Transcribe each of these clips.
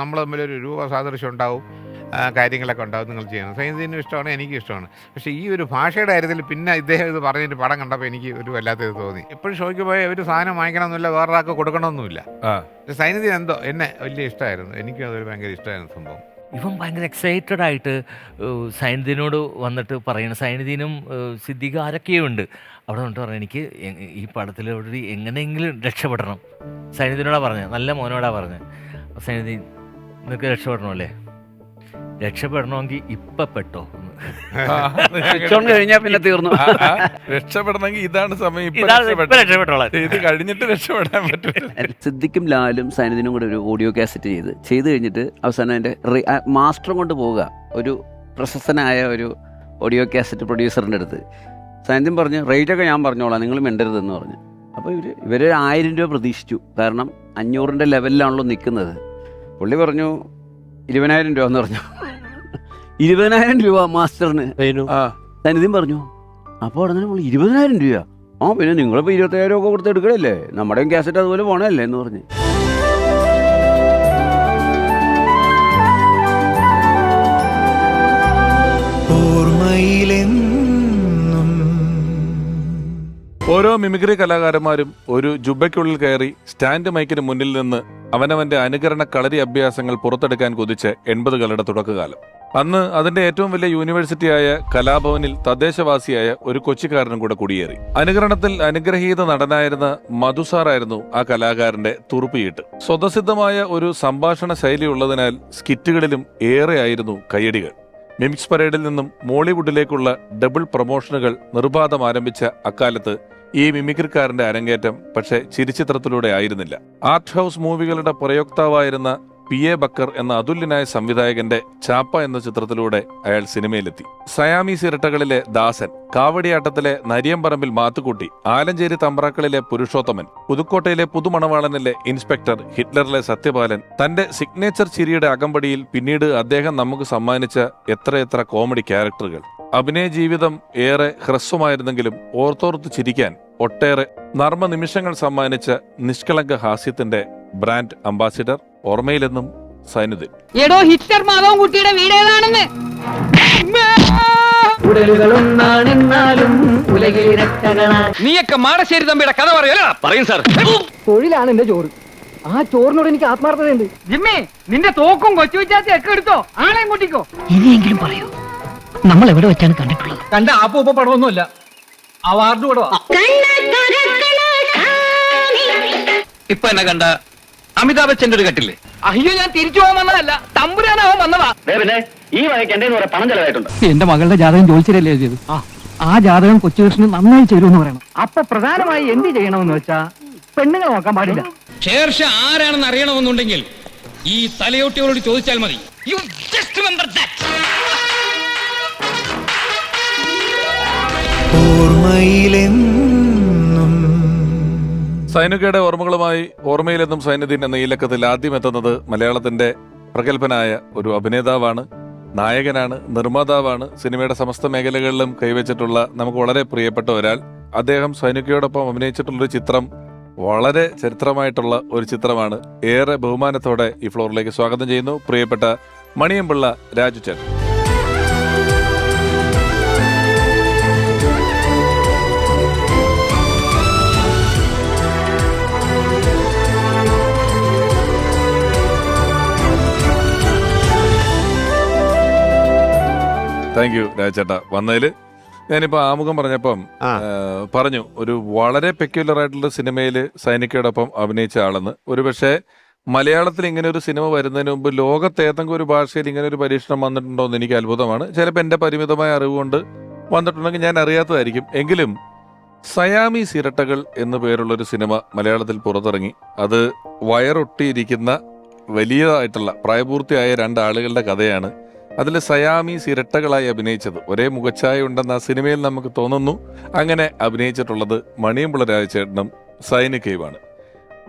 നമ്മൾ തമ്മിലൊരു രൂപ സാദൃശ്യം ഉണ്ടാവും കാര്യങ്ങളൊക്കെ ഉണ്ടാവും നിങ്ങൾ ചെയ്യണം സൈനദീനും ഇഷ്ടമാണ് എനിക്കും ഇഷ്ടമാണ്. പക്ഷേ ഈ ഒരു ഭാഷയുടെ കാര്യത്തിൽ പിന്നെ ഇദ്ദേഹം ഇത് പറഞ്ഞിട്ട് പടം കണ്ടപ്പോൾ എനിക്ക് ഒരു വല്ലാത്ത ഇത് തോന്നി. എപ്പോഴും ഷോയ്ക്ക് പോയി ഒരു സാധനം വാങ്ങിക്കണമെന്നില്ല വേറൊരാൾക്ക് കൊടുക്കണമെന്നില്ല. ആ. സൈനദീൻ എന്തോ എന്നെ വലിയ ഇഷ്ടമായിരുന്നു. എനിക്കും അതൊരു ഭയങ്കര ഇഷ്ടമായിരുന്നു സംഭവം. ഇവൻ ഭയങ്കര എക്സൈറ്റഡ് ആയിട്ട് സൈനുദ്ദീനോട് വന്നിട്ട് പറയണം സൈനുദ്ദീനും ഏഹ്, ആരൊക്കെയുണ്ട് ഉണ്ട്. അവിടെ വന്നിട്ട് പറഞ്ഞു എനിക്ക് ഈ പടത്തിലോട് എങ്ങനെയെങ്കിലും രക്ഷപ്പെടണം. സൈനുദ്ദീനോടാ പറഞ്ഞത് നല്ല മോനോടാണ് പറഞ്ഞത്. സൈനുദ്ദീൻ നിനക്ക് രക്ഷപ്പെടണമല്ലേ? രക്ഷപ്പെടണമെങ്കിൽ ഇപ്പൊ പെട്ടോ കഴിഞ്ഞാ പിന്നെ തീർന്നു. രക്ഷപ്പെടണമെങ്കിൽ ഇതാണ് സമയം. ഇത് കഴിഞ്ഞിട്ട് രക്ഷപ്പെടാൻ പറ്റില്ല സിദ്ദിഖും ലാലും സൈനദിനും കൂടെ ഒരു ഓഡിയോ കാസറ്റ് ചെയ്ത് ചെയ്ത് കഴിഞ്ഞിട്ട് അവസാനം അതിന്റെ മാസ്റ്ററും കൊണ്ട് പോവുക. ഒരു പ്രശസ്തനായ ഒരു ഓഡിയോ കാസറ്റ് പ്രൊഡ്യൂസറിന്റെ അടുത്ത്. സൈനദ്യം പറഞ്ഞു റേറ്റൊക്കെ ഞാൻ പറഞ്ഞോളാം. നിങ്ങൾ മിണ്ടരുതെന്ന് പറഞ്ഞു. അപ്പോൾ ഇവർ ഇവരൊരു ആയിരം രൂപ പ്രതീക്ഷിച്ചു. കാരണം അഞ്ഞൂറിന്റെ ലെവലിലാണല്ലോ നിൽക്കുന്നത്. പുള്ളി പറഞ്ഞു ഇരുപതിനായിരം രൂപ എന്ന് പറഞ്ഞു. ഇരുപതിനായിരം രൂപ മാസ്റ്ററിന്. തനിതും പറഞ്ഞു. അപ്പോൾ ഉടനെ നമ്മൾ ഇരുപതിനായിരം രൂപ ആ പിന്നെ നിങ്ങളിപ്പോൾ ഇരുപത്തയ്യായിരം ഒക്കെ കൊടുത്ത് എടുക്കണല്ലേ? നമ്മുടെയും കാസറ്റ് അതുപോലെ പോണല്ലേ എന്ന് പറഞ്ഞ്. ഓർമ്മയിലെന്നും. ഓരോ മിമിക്രി കലാകാരന്മാരും ഒരു ജുബയ്ക്കുള്ളിൽ കയറി സ്റ്റാൻഡ് മൈക്കിന് മുന്നിൽ നിന്ന് അവനവന്റെ അനുകരണ കളരി അഭ്യാസങ്ങൾ പുറത്തെടുക്കാൻ കൊതിച്ച് എൺപതുകളുടെ തുടക്കകാലം. അന്ന് അതിന്റെ ഏറ്റവും വലിയ യൂണിവേഴ്സിറ്റിയായ കലാഭവനിൽ തദ്ദേശവാസിയായ ഒരു കൊച്ചിക്കാരനും കൂടെ കുടിയേറി. അനുകരണത്തിൽ അനുഗ്രഹീത നടനായിരുന്ന മധുസാറായിരുന്നു ആ കലാകാരന്റെ തുറുപ്പിയിട്ട് സ്വതസിദ്ധമായ ഒരു സംഭാഷണ ശൈലി ഉള്ളതിനാൽ സ്കിറ്റുകളിലും ഏറെയായിരുന്നു കയ്യടികൾ. മിമിക്സ് പരേഡിൽ നിന്നും മോളിവുഡിലേക്കുള്ള ഡബിൾ പ്രൊമോഷനുകൾ നിർബാധം ആരംഭിച്ച അക്കാലത്ത് ഈ മിമിക്രിക്കാരന്റെ അരങ്ങേറ്റം പക്ഷേ ചിരിച്ചിത്രത്തിലൂടെ ആയിരുന്നില്ല. ആർട്ട് ഹൗസ് മൂവികളുടെ പ്രയോക്താവായിരുന്ന പി എ ബക്കർ എന്ന അതുല്യനായ സംവിധായകന്റെ ചാപ്പ എന്ന ചിത്രത്തിലൂടെ അയാൾ സിനിമയിലെത്തി. സയാമീസ് ഇരട്ടകളിലെ ദാസൻ കാവടിയാട്ടത്തിലെ നരിയമ്പറമ്പിൽ മാത്തുക്കുട്ടി ആലഞ്ചേരി തമ്പ്രാക്കളിലെ പുരുഷോത്തമൻ പുതുക്കോട്ടയിലെ പുതുമണവാളനിലെ ഇൻസ്പെക്ടർ ഹിറ്റ്ലറിലെ സത്യപാലൻ തന്റെ സിഗ്നേച്ചർ ചിരിയുടെ അകമ്പടിയിൽ പിന്നീട് അദ്ദേഹം നമുക്ക് സമ്മാനിച്ച എത്രയെത്ര കോമഡി ക്യാരക്ടറുകൾ. അഭിനയ ജീവിതം ഏറെ ഹ്രസ്വമായിരുന്നെങ്കിലും ഓർത്തോർത്ത് ചിരിക്കാൻ ഒട്ടേറെ നർമ്മ നിമിഷങ്ങൾ സമ്മാനിച്ച നിഷ്കളങ്ക ഹാസ്യത്തിന്റെ ബ്രാൻഡ് അംബാസിഡർ ഓർമ്മയിലെന്നും സൈനുദ്ദീൻ. എടോ ഹിറ്റ്ലർ മാധവൻ കുട്ടിയുടെ വീട് ഏതാണെന്ന്? നീയൊക്കെ മാടശ്ശേരി തമ്പിയുടെ കഥ പറയല പറയും സാർ. തൊഴിലാണ് എന്റെ ചോറ്. ആ ചോറിനോട് എനിക്ക് ആത്മാർത്ഥതയുണ്ട്. ജിമ്മി നിന്റെ തോക്കും കൊച്ചു വിച്ചാത്തി ഒക്കെ എടുത്തോ? ആളെയും കൂട്ടിക്കോ. ഇനിയെങ്കിലും പറയൂ. നമ്മൾ എവിടെ വെച്ചാണ് കണ്ടിട്ടുള്ളത്? കണ്ട ആപ്പൂപ്പ പടമൊന്നുമല്ല. അവാർഡ് കൂടെ ഇപ്പൊ എന്നെ കണ്ട അമിതാഭ് ബച്ചന്റെ ഒരു കട്ടില്ലേ? അയ്യോ ഞാൻ തിരിച്ചു പോകാൻ വന്നതല്ല. തമ്പുരാനാവാൻ വന്നതാ. പിന്നെ ഈ എന്റെ കുറെ പണം ചെലവായിട്ടുണ്ട്. എന്റെ മകളുടെ ജാതകം ജോലിച്ചിരല്ലേ ചെയ്തു ആ. ജാതകം കൊച്ചുകൃഷ്ണന് നന്നായി ചേരുമെന്ന് പറയണം. അപ്പൊ പ്രധാനമായി എന്ത് ചെയ്യണമെന്ന് വെച്ചാ പെണ്ണുങ്ങൾ നോക്കാൻ പാടില്ല. ശേർഷ ആരാണെന്ന് അറിയണമെന്നുണ്ടെങ്കിൽ ഈ തലയോട്ടിയോട് ചോദിച്ചാൽ മതി. യു ജസ്റ്റ് റിമെമ്പർ ദാറ്റ് ഓർമ്മയിലെന്നും. സൈനികയുടെ ഓർമ്മകളുമായി ഓർമ്മയിലെന്നും സൈനുദ്ദീൻ എന്ന ഈ ലക്കത്തിൽ ആദ്യം എത്തുന്നത് മലയാളത്തിന്റെ പ്രഗത്ഭനായ ഒരു അഭിനേതാവാണ് നായകനാണ് നിർമ്മാതാവാണ്. സിനിമയുടെ സമസ്ത മേഖലകളിലും കൈവച്ചിട്ടുള്ള നമുക്ക് വളരെ പ്രിയപ്പെട്ട ഒരാൾ. അദ്ദേഹം സൈനികയോടൊപ്പം അഭിനയിച്ചിട്ടുള്ള ഒരു ചിത്രം വളരെ ചരിത്രമായിട്ടുള്ള ഒരു ചിത്രമാണ്. ഏറെ ബഹുമാനത്തോടെ ഈ ഫ്ലോറിലേക്ക് സ്വാഗതം ചെയ്യുന്നു. പ്രിയപ്പെട്ട മണിയമ്പിള്ള രാജു താങ്ക് യു രാജേട്ട. വന്നതിൽ ഞാനിപ്പോ ആമുഖം പറഞ്ഞപ്പം പറഞ്ഞു ഒരു വളരെ പെക്യുലർ ആയിട്ടുള്ള സിനിമയിൽ സൈനികയോടൊപ്പം അഭിനയിച്ച ആളെന്ന്. ഒരുപക്ഷെ മലയാളത്തിൽ ഇങ്ങനെ ഒരു സിനിമ വരുന്നതിന് മുമ്പ് ലോകത്തേതെങ്കിലും ഒരു ഭാഷയിൽ ഇങ്ങനെ ഒരു പരീക്ഷണം വന്നിട്ടുണ്ടോ എന്ന് എനിക്ക് അത്ഭുതമാണ്. ചിലപ്പോൾ എന്റെ പരിമിതമായ അറിവ് കൊണ്ട് വന്നിട്ടുണ്ടെങ്കിൽ ഞാൻ അറിയാത്തതായിരിക്കും. എങ്കിലും സയാമി സിരട്ടകൾ എന്നു പേരുള്ള ഒരു സിനിമ മലയാളത്തിൽ പുറത്തിറങ്ങി. അത് വയറൊട്ടിയിരിക്കുന്ന വലിയതായിട്ടുള്ള പ്രായപൂർത്തിയായ രണ്ടാളുകളുടെ കഥയാണ് അതിൽ സയാമീസ് ഇരട്ടകളായി അഭിനയിച്ചത്. ഒരേ മുഖച്ഛായ ഉണ്ടെന്ന് ആ സിനിമയിൽ നമുക്ക് തോന്നുന്നു. അങ്ങനെ അഭിനയിച്ചിട്ടുള്ളത് മണിയമ്പിള്ള രാജചേട്ടനും സൈനികയുമാണ്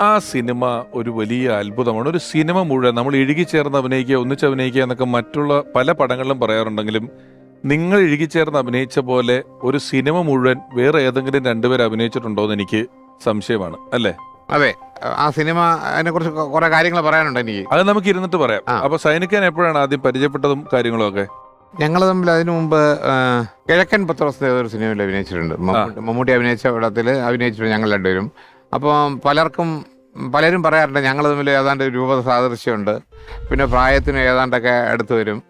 ആ സിനിമ ഒരു വലിയ അത്ഭുതമാണ്. ഒരു സിനിമ മുഴുവൻ നമ്മൾ ഇഴുകിച്ചേർന്ന് അഭിനയിക്കുക ഒന്നിച്ച് അഭിനയിക്കുക എന്നൊക്കെ മറ്റുള്ള പല പടങ്ങളിലും പറയാറുണ്ടെങ്കിലും നിങ്ങൾ ഇഴുകിച്ചേർന്ന് അഭിനയിച്ച പോലെ ഒരു സിനിമ മുഴുവൻ വേറെ ഏതെങ്കിലും രണ്ടുപേർ അഭിനയിച്ചിട്ടുണ്ടോ എന്ന് എനിക്ക് സംശയമാണ്. അല്ലേ? അതെ ആ സിനിമ അതിനെ കുറിച്ച് കുറെ കാര്യങ്ങൾ പറയാനുണ്ട് എനിക്ക്. അത് നമുക്ക് ഇരുന്നിട്ട് പറയാം. അപ്പൊ സൈനിക്കാൻ എപ്പോഴാണ് ആദ്യം പരിചയപ്പെട്ടതും കാര്യങ്ങളും ഒക്കെ? ഞങ്ങൾ തമ്മിൽ അതിനു മുമ്പ് കിഴക്കൻ പത്രോസ് ഒരു സിനിമയിൽ അഭിനയിച്ചിട്ടുണ്ട്. മമ്മൂട്ടി- അഭിനയിച്ച പടത്തിൽ അഭിനയിച്ചിട്ടുണ്ട് ഞങ്ങൾ രണ്ടുപേരും. അപ്പോൾ പലർക്കും പലരും പറയാറുണ്ട് ഞങ്ങൾ തമ്മിൽ ഏതാണ്ട് രൂപ സാദൃശ്യമുണ്ട്. പിന്നെ പ്രായത്തിന് ഏതാണ്ടൊക്കെ അടുത്ത് വരും.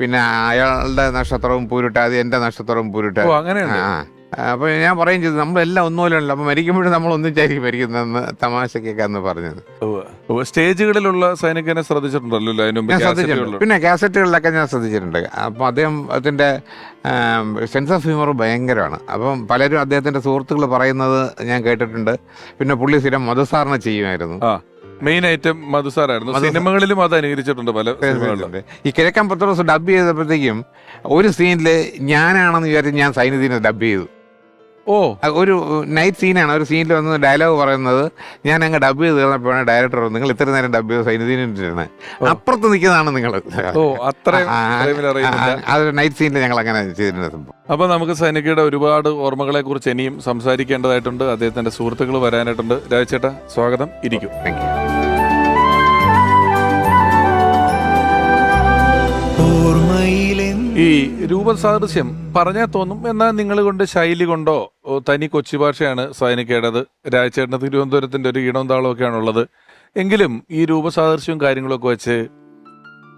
പിന്നെ അയാളുടെ നക്ഷത്രവും പൂരിട്ടാതി എന്റെ നക്ഷത്രവും പൂരിട്ട. അങ്ങനെയാണ് ആ. അപ്പോൾ ഞാൻ പറയും ചെയ്തു നമ്മളെല്ലാം ഒന്നുപോലെയല്ലോ അപ്പോൾ മരിക്കുമ്പോഴും നമ്മൾ ഒന്നിച്ചായിരിക്കും മരിക്കുന്നതെന്ന് തമാശ അന്ന് പറഞ്ഞത്. സ്റ്റേജുകളിലുള്ള സൈനികനെ ശ്രദ്ധിച്ചിട്ടുണ്ടല്ലോ ഞാൻ ശ്രദ്ധിച്ചിട്ടുണ്ട്. പിന്നെ കാസറ്റുകളിലൊക്കെ ഞാൻ ശ്രദ്ധിച്ചിട്ടുണ്ട്. അപ്പം അദ്ദേഹം അതിന്റെ സെൻസ് ഓഫ് ഹ്യൂമർ ഭയങ്കരമാണ്. അപ്പം പലരും അദ്ദേഹത്തിന്റെ സുഹൃത്തുക്കൾ പറയുന്നത് ഞാൻ കേട്ടിട്ടുണ്ട്. പിന്നെ പുള്ളി സ്ഥിരം മധുസാറിനെ ചെയ്യുമായിരുന്നു. മെയിൻ ഐറ്റം മധുസാറായിരുന്നു. സിനിമകളിലും അത് അനുകരിച്ചിട്ടുണ്ട് പല ഈ കിഴക്കൻ പത്രോസ് ഡബ് ചെയ്തപ്പോഴത്തേക്കും ഒരു സീനിൽ ഞാനാണെന്ന് വിചാരിച്ച് ഞാൻ സൈനിധീനെ ഡബ് ചെയ്തു. ഓ. ഒരു നൈറ്റ് സീനാണ് ഒരു സീനിൽ വന്ന് ഡയലോഗ് പറയുന്നത്. ഞാൻ അങ്ങ് ഡബ് ചെയ്ത് തീർന്നപ്പോഴാണ് ഡയറക്ടർ നിങ്ങൾ ഇത്ര നേരം ഡബ് ചെയ്ത്? സൈനുദ്ദീനാണ് അപ്പുറത്ത് നിൽക്കുന്നതാണ് നിങ്ങൾ. ഓ അത്രയും അതൊരു നൈറ്റ് സീനിൽ ഞങ്ങൾ അങ്ങനെ ചെയ്തിട്ടുണ്ട് സംഭവം. അപ്പൊ നമുക്ക് സൈനികയുടെ ഒരുപാട് ഓർമ്മകളെ കുറിച്ച് ഇനിയും സംസാരിക്കേണ്ടതായിട്ടുണ്ട്. അദ്ദേഹത്തിന്റെ സുഹൃത്തുക്കൾ വരാനായിട്ടുണ്ട്. രാജേട്ട സ്വാഗതം. ഇരിക്കും. താങ്ക് യു ഈ രൂപസാദൃശ്യം പറഞ്ഞാൽ തോന്നും. എന്നാൽ നിങ്ങൾ കൊണ്ട് ശൈലി കൊണ്ടോ തനി കൊച്ചി ഭാഷയാണ് സൈനിക്കേണ്ടത് രാജചേട്ടന് തിരുവനന്തപുരത്തിന്റെ ഒരു താളവും ഒക്കെയാണ് ഉള്ളത് എങ്കിലും ഈ രൂപസാദൃശ്യവും കാര്യങ്ങളൊക്കെ വെച്ച്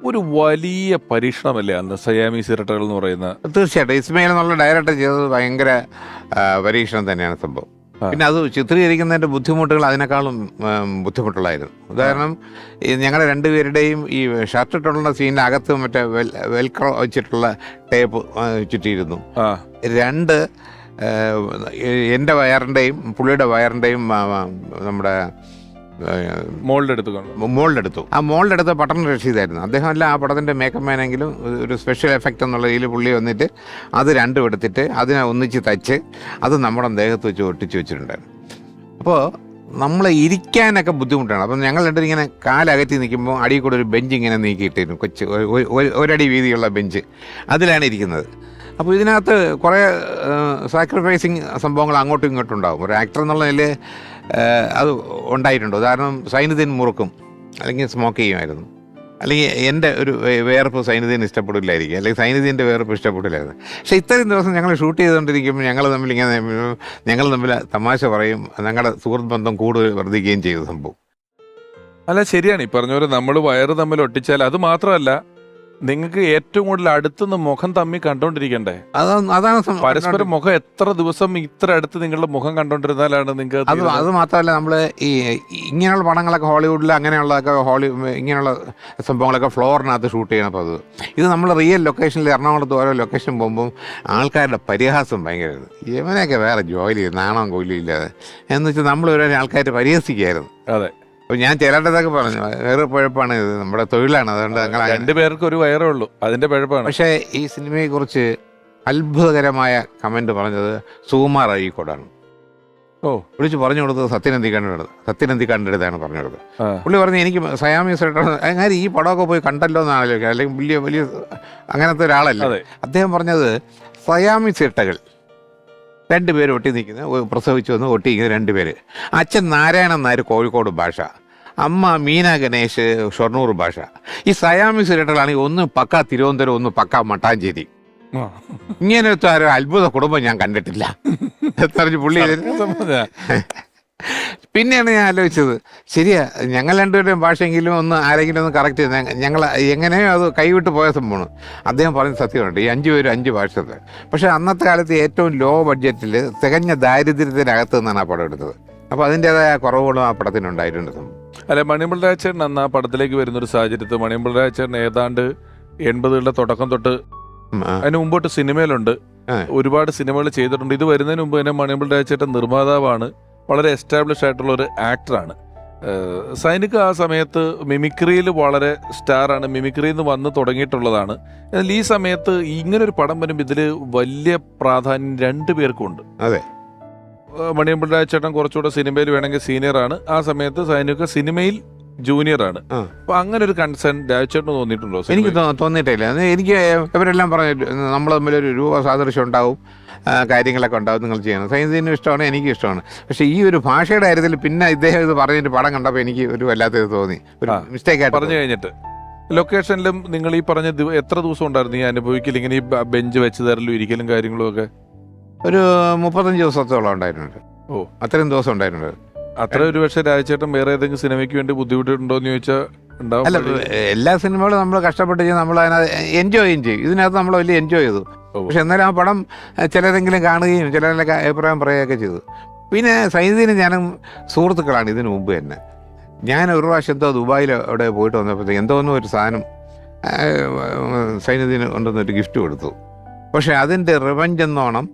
ഒരു വലിയ പരീക്ഷണമല്ലേ അന്ന് സയാമി സിരട്ടകൾ എന്ന് പറയുന്ന? തീർച്ചയായിട്ടും. ഇസ്മയിൽ എന്നുള്ള ഡയറക്ടർ ചെയ്തത് ഭയങ്കര പരീക്ഷണം തന്നെയാണ് സംഭവം. പിന്നെ അത് ചിത്രീകരിക്കുന്നതിന്റെ ബുദ്ധിമുട്ടുകൾ അതിനേക്കാളും ബുദ്ധിമുട്ടുള്ളായിരുന്നു ഉദാഹരണം ഈ ഞങ്ങളുടെ രണ്ടുപേരുടെയും ഈ ഷർട്ട് ഇട്ടുള്ള സീനിന്റെ അകത്ത് മറ്റേ വെൽ വെൽക്രോ വെച്ചിട്ടുള്ള ടേപ്പ് ചുറ്റിയിരുന്നു. രണ്ട് എന്റെ വയറിന്റെയും പുള്ളിയുടെ വയറിന്റെയും നമ്മുടെ മോളുടെ അടുത്ത് കാണും. മോളിലെടുത്തു ആ മോളിലെടുത്ത പട്ടണ രക്ഷിതായിരുന്നു. അദ്ദേഹം അല്ല ആ പടത്തിന്റെ മേക്കപ്പ് മാനെങ്കിലും ഒരു സ്പെഷ്യൽ എഫക്റ്റ് എന്നുള്ള രീതിയിൽ പുള്ളി വന്നിട്ട് അത് രണ്ടും എടുത്തിട്ട് അതിനെ ഒന്നിച്ച് തച്ച് അത് നമ്മുടെ ദേഹത്ത് വെച്ച് ഒട്ടിച്ച് വെച്ചിട്ടുണ്ടായിരുന്നു. അപ്പോൾ നമ്മൾ ഇരിക്കാനൊക്കെ ബുദ്ധിമുട്ടാണ്. അപ്പം ഞങ്ങൾ രണ്ടും ഇങ്ങനെ കാലകറ്റി നിൽക്കുമ്പോൾ അടിയിൽ കൂടെ ഒരു ബെഞ്ച് ഇങ്ങനെ നീക്കിയിട്ടിരുന്നു. കൊച്ച് ഒരു- ഒരു- ഒരു- ഒരടി വീതിയുള്ള ബെഞ്ച് അതിലാണ് ഇരിക്കുന്നത്. അപ്പോൾ ഇതിനകത്ത് കുറേ സാക്രിഫൈസിങ് സംഭവങ്ങൾ അങ്ങോട്ടും ഇങ്ങോട്ടും ഉണ്ടാകും ഒരു ആക്ടർ എന്നുള്ള നിലയിൽ അത് ഉണ്ടായിട്ടുണ്ട്. കാരണം സൈനുദ്ദീൻ മുറുക്കും അല്ലെങ്കിൽ സ്മോക്ക് ചെയ്യുമായിരുന്നു. അല്ലെങ്കിൽ എന്റെ ഒരു വേർപ്പ് സൈനുദ്ദീൻ ഇഷ്ടപ്പെടില്ലായിരിക്കും. അല്ലെങ്കിൽ സൈനുദ്ദീന്റെ വേർപ്പ് ഇഷ്ടപ്പെടില്ലായിരുന്നു. പക്ഷേ ഇത്രയും ദിവസം ഞങ്ങൾ ഷൂട്ട് ചെയ്തുകൊണ്ടിരിക്കുമ്പോൾ ഞങ്ങൾ തമ്മിൽ ഇങ്ങനെ ഞങ്ങൾ തമ്മിൽ തമാശ പറയും ഞങ്ങളുടെ സുഹൃത്ത് ബന്ധം കൂടുതൽ വർദ്ധിക്കുകയും ചെയ്തു സംഭവം. അല്ല ശരിയാണ്. ഈ പറഞ്ഞ പോലെ നമ്മൾ വയറ് തമ്മിൽ ഒട്ടിച്ചാൽ അത് മാത്രമല്ല നിങ്ങൾക്ക് ഏറ്റവും കൂടുതൽ അടുത്തുനിന്ന് മുഖം തമ്മിൽ കണ്ടോണ്ടിരിക്കണ്ടേ? അതാണ് അതാണ് സം- പരസ്പരം മുഖം എത്ര ദിവസം ഇത്ര അടുത്ത് നിങ്ങളുടെ മുഖം കണ്ടോണ്ടിരുന്നാലാണ് നിങ്ങൾക്ക് അത് അത് മാത്രമല്ല നമ്മൾ ഈ ഇങ്ങനെയുള്ള പടങ്ങളൊക്കെ ഹോളിവുഡിൽ അങ്ങനെയുള്ളതൊക്കെ ഹോളി ഇങ്ങനെയുള്ള സംഭവങ്ങളൊക്കെ ഫ്ലോറിനകത്ത് ഷൂട്ട് ചെയ്യണം അപ്പോൾ അത്. ഇത് നമ്മൾ റിയൽ ലൊക്കേഷനിൽ എറണാകുളത്ത് ഓരോ ലൊക്കേഷൻ പോകുമ്പോൾ ആൾക്കാരുടെ പരിഹാസം ഭയങ്കര ഇവനെയൊക്കെ വേറെ ജോലി നാണം കൂലി ഇല്ലാതെ എന്ന് വെച്ചാൽ നമ്മൾ ഓരോ ആൾക്കാർ പരിഹസിക്കായിരുന്നു. അതെ. ഞാൻ ചേരാട്ടതൊക്കെ പറഞ്ഞു. വേറെ പഴപ്പാണ് ഇത്. നമ്മുടെ തൊഴിലാണ്. അതുകൊണ്ട് ഞങ്ങൾ രണ്ടു പേർക്ക് ഒരു വയറേ ഉള്ളൂ. അതിന്റെ പഴപ്പാണ്. പക്ഷേ ഈ സിനിമയെ കുറിച്ച് അത്ഭുതകരമായ കമന്റ് പറഞ്ഞത് സുകുമാർ അഴീക്കോടാണ്. ഓ. വിളിച്ച് പറഞ്ഞു കൊടുത്തത് സത്യനന്ദിക്കാണ്ട് സത്യനന്ദി കണ്ടെടുത്താണ് പറഞ്ഞു കൊടുത്തത്. പുള്ളി പറഞ്ഞു എനിക്ക് സയാമി അങ്ങനെ ഈ പടമൊക്കെ പോയി കണ്ടല്ലോ എന്ന് ആലോചിക്കുക. അല്ലെങ്കിൽ വലിയ വലിയ അങ്ങനത്തെ ഒരാളല്ല. അദ്ദേഹം പറഞ്ഞത് സയാമി സിരട്ടകൾ രണ്ടുപേര് ഒട്ടി നിൽക്കുന്നത് പ്രസവിച്ചു വന്ന് രണ്ട് പേര് അച്ഛൻ നാരായണൻ നായർ കോഴിക്കോട് ഭാഷ. അമ്മ മീന ഗണേഷ് ഷൊർണൂർ ഭാഷ. ഈ സയാമി സിരട്ടകളാണെങ്കിൽ ഒന്ന് പക്ക തിരുവനന്തപുരം ഒന്ന് പക്ക മട്ടാഞ്ചേരി. ഇങ്ങനത്തെ ഒരു അത്ഭുത കുടുംബം ഞാൻ കണ്ടിട്ടില്ല. പുള്ളി. പിന്നെയാണ് ഞാൻ ആലോചിച്ചത് ശരിയാ ഞങ്ങൾ രണ്ടുപേരുടെയും ഭാഷയെങ്കിലും ഒന്ന് ആരെങ്കിലും ഒന്ന് കറക്റ്റ് ചെയ്ത് ഞങ്ങൾ എങ്ങനെയോ അത് കൈവിട്ട് പോയ സംഭവമാണ്. അദ്ദേഹം പറഞ്ഞ സത്യമുണ്ട് ഈ അഞ്ച് പേരും അഞ്ച് ഭാഷത്തെ പക്ഷേ അന്നത്തെ കാലത്ത് ഏറ്റവും ലോ ബഡ്ജറ്റിൽ തികഞ്ഞ ദാരിദ്ര്യത്തിനകത്ത് നിന്നാണ് ആ പടം എടുത്തത്. അപ്പോൾ അതിന്റെതായ കുറവുകളും ആ പടത്തിനുണ്ടായിട്ടുണ്ട് അല്ല രാജേട്ടൻ അന്ന് ആ പടത്തിലേക്ക് വരുന്ന ഒരു സാഹചര്യത്തിൽ രാജേട്ടൻ ഏതാണ്ട് എൺപതുകളുടെ തുടക്കം തൊട്ട്. അതിന് മുമ്പോട്ട് സിനിമയിലുണ്ട്. ഒരുപാട് സിനിമകൾ ചെയ്തിട്ടുണ്ട്. ഇത് വരുന്നതിന് മുമ്പ് തന്നെ മണിയമ്പിൾ രാജേട്ടൻ നിർമ്മാതാവാണ്. വളരെ എസ്റ്റാബ്ലിഷ് ആയിട്ടുള്ള ഒരു ആക്ടറാണ് സൈനിക ആ സമയത്ത് മിമിക്രിയിൽ വളരെ സ്റ്റാറാണ് മിമിക്രിയിൽ നിന്ന് വന്ന് തുടങ്ങിയിട്ടുള്ളതാണ്. എന്നാൽ ഈ സമയത്ത് ഇങ്ങനെ ഒരു പടം വരുമ്പോൾ ഇതിൽ വലിയ പ്രാധാന്യം രണ്ടു പേർക്കും ഉണ്ട്. അതെ. ഏഹ് ചേട്ടൻ കുറച്ചുകൂടെ സിനിമയിൽ വേണമെങ്കിൽ സീനിയറാണ് ആ സമയത്ത് സൈനിക സിനിമയിൽ ജൂനിയർ ആണ്. ആ. അപ്പൊ അങ്ങനെ ഒരു കൺസേൺ രാജേട്ടന് തോന്നിയിട്ടുണ്ടോ എനിക്ക് തോന്നിയിട്ടില്ല. എനിക്ക് ഇവരെല്ലാം പറഞ്ഞു നമ്മൾ തമ്മിൽ ഒരു രൂപ സാദൃശ്യം ഉണ്ടാവും കാര്യങ്ങളൊക്കെ ഉണ്ടാവും നിങ്ങൾ ചെയ്യണം സൈൻസിനും ഇഷ്ടമാണ് എനിക്കും ഇഷ്ടമാണ്. പക്ഷേ ഈ ഒരു ഭാഷയുടെ കാര്യത്തിൽ പിന്നെ ഇദ്ദേഹം ഇത് പറഞ്ഞിട്ട് പടം കണ്ടപ്പോൾ എനിക്ക് ഒരു വല്ലാത്ത ഇത് തോന്നി. ഒരു മിസ്റ്റേക്ക് ആയിട്ട് പറഞ്ഞു കഴിഞ്ഞിട്ട്. ലൊക്കേഷനിലും നിങ്ങൾ ഈ പറഞ്ഞ എത്ര ദിവസം ഉണ്ടായിരുന്നു ഈ അനുഭവിക്കൽ ഇങ്ങനെ ഈ ബെഞ്ച് വെച്ച് തരലും ഇരിക്കലും കാര്യങ്ങളും ഒക്കെ? ഒരു മുപ്പത്തഞ്ച് ദിവസത്തോളം ഉണ്ടായിട്ടുണ്ട്. ഓ. അത്രയും ദിവസം ഉണ്ടായിട്ടുണ്ട്. അത്ര ഒരു പക്ഷേ രാജേട്ടൻ വേറെ ഏതെങ്കിലും സിനിമയ്ക്ക് വേണ്ടി ബുദ്ധിമുട്ടുണ്ടോ എന്ന് ചോദിച്ചാൽ അല്ല എല്ലാ സിനിമകളും നമ്മൾ കഷ്ടപ്പെട്ട് ചെയ്ത് നമ്മൾ അതിനകത്ത് എൻജോയും ചെയ്യും. ഇതിനകത്ത് നമ്മൾ വലിയ എൻജോയ് ചെയ്തു. പക്ഷെ എന്നാലും ആ പടം ചിലരെങ്കിലും കാണുകയും ചിലരുടെ അഭിപ്രായം പറയുകയൊക്കെ ചെയ്തു. പിന്നെ സൈനീതിന് ഞാനും സുഹൃത്തുക്കളാണ് ഇതിനു മുമ്പ് തന്നെ. ഞാൻ ഒരു പ്രാവശ്യം എന്തോ ദുബായിൽ അവിടെ പോയിട്ട് വന്നപ്പോഴത്തേക്ക് എന്തോന്നും ഒരു സാധനം സൈന്യത്തിന് കൊണ്ടുവന്നൊരു ഗിഫ്റ്റ് കൊടുത്തു. പക്ഷെ അതിന്റെ റിവഞ്ച് എന്നോണം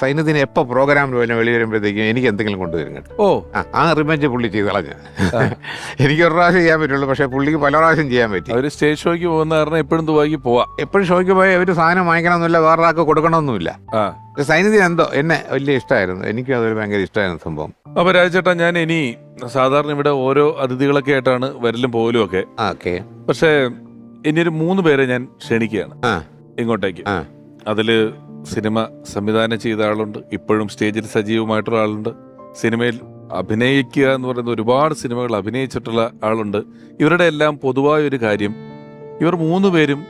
സൈന്യത്തിന് എപ്പോൾ പ്രോഗ്രാമിൽ പോലും വെളി വരുമ്പോഴത്തേക്കും എനിക്ക് എന്തെങ്കിലും കൊണ്ടുവരും കേട്ടോ. ഓ. ആ, റിവഞ്ച് പുള്ളി ചെയ്ത് കളഞ്ഞു എനിക്ക് ഒരു പ്രാവശ്യം ചെയ്യാൻ പറ്റുള്ളൂ പക്ഷേ പുള്ളിക്ക് പല പ്രാവശ്യം ചെയ്യാൻ പറ്റി. അവർ സ്റ്റേജ് ഷോയ്ക്ക് പോകുന്ന കാരണം എപ്പോഴും ദുബായിക്ക് പോവാ. എപ്പോഴും ഷോയ്ക്ക് പോയി ഒരു സാധനം വാങ്ങിക്കണമെന്നില്ല വേറൊരാൾക്ക് കൊടുക്കണമെന്നില്ല. സൈന്യത്തിന് എന്തോ എന്നെ വലിയ ഇഷ്ടമായിരുന്നു എനിക്കും അതൊരു ഭയങ്കര ഇഷ്ടമായിരുന്നു സംഭവം. അപ്പൊ രാജേട്ടാ ഞാൻ ഇനി സാധാരണ ഇവിടെ ഓരോ അതിഥികളൊക്കെ ആയിട്ടാണ് വരലും പോലും ഒക്കെ. പക്ഷേ ഇനി ഒരു മൂന്ന് പേരെ ഞാൻ ക്ഷണിക്കുകയാണ് ഇങ്ങോട്ടേക്ക്. അതിൽ സിനിമ സംവിധാനം ചെയ്ത ആളുണ്ട്. ഇപ്പോഴും സ്റ്റേജിൽ സജീവമായിട്ടുള്ള ആളുണ്ട്. സിനിമയിൽ അഭിനയിക്കുക എന്ന് പറയുന്ന ഒരുപാട് സിനിമകൾ അഭിനയിച്ചിട്ടുള്ള ആളുണ്ട്. ഇവരുടെ എല്ലാം പൊതുവായ ഒരു കാര്യം ഇവർ മൂന്ന് പേരും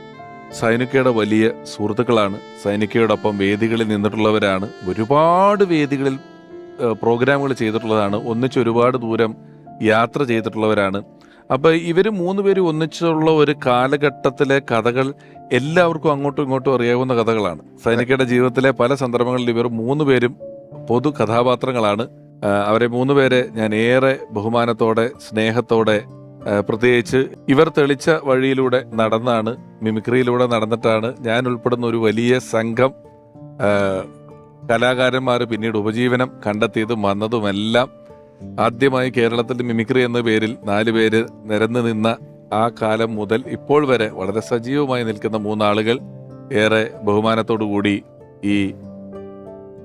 സൈനികയുടെ വലിയ സുഹൃത്തുക്കളാണ്. സൈനികയോടൊപ്പം വേദികളിൽ നിന്നിട്ടുള്ളവരാണ്. ഒരുപാട് വേദികളിൽ പ്രോഗ്രാമുകൾ ചെയ്തിട്ടുള്ളതാണ്. ഒന്നിച്ച് ഒരുപാട് ദൂരം യാത്ര ചെയ്തിട്ടുള്ളവരാണ്. അപ്പൊ ഇവർ മൂന്ന് പേരും ഒന്നിച്ചുള്ള ഒരു കാലഘട്ടത്തിലെ കഥകൾ എല്ലാവർക്കും അങ്ങോട്ടും ഇങ്ങോട്ടും അറിയാവുന്ന കഥകളാണ്. സൈനികയുടെ ജീവിതത്തിലെ പല സന്ദർഭങ്ങളിൽ ഇവർ മൂന്ന് പേരും പൊതു കഥാപാത്രങ്ങളാണ്. അവരെ മൂന്ന് പേരെ ഞാൻ ഏറെ ബഹുമാനത്തോടെ സ്നേഹത്തോടെ പ്രത്യേകിച്ച് ഇവർ തെളിച്ച വഴിയിലൂടെ നടന്നാണ് മിമിക്രിയിലൂടെ നടന്നിട്ടാണ് ഞാൻ ഉൾപ്പെടുന്ന ഒരു വലിയ സംഘം കലാകാരന്മാർ പിന്നീട് ഉപജീവനം കണ്ടെത്തിയതും വന്നതുമെല്ലാം ആദ്യമായി കേരളത്തിൽ മിമിക്രി എന്ന പേരിൽ നാല് പേര് നിരന്നു നിന്ന ആ കാലം മുതൽ ഇപ്പോൾ വരെ വളരെ സജീവമായി നിൽക്കുന്ന മൂന്നാളുകൾ ഏറെ ബഹുമാനത്തോടു കൂടി ഈ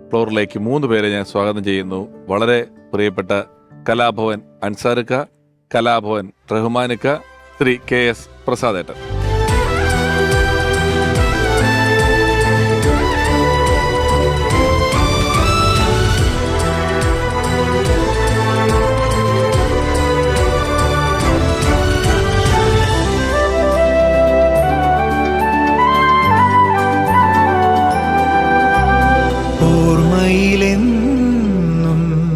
ഫ്ലോറിലേക്ക് മൂന്ന് പേരെ ഞാൻ സ്വാഗതം ചെയ്യുന്നു. വളരെ പ്രിയപ്പെട്ട കലാഭവൻ അൻസാറുക്ക കലാഭവൻ റഹ്മാനുക്ക ശ്രീ കെ എസ് പ്രസാദേട്ടൻ.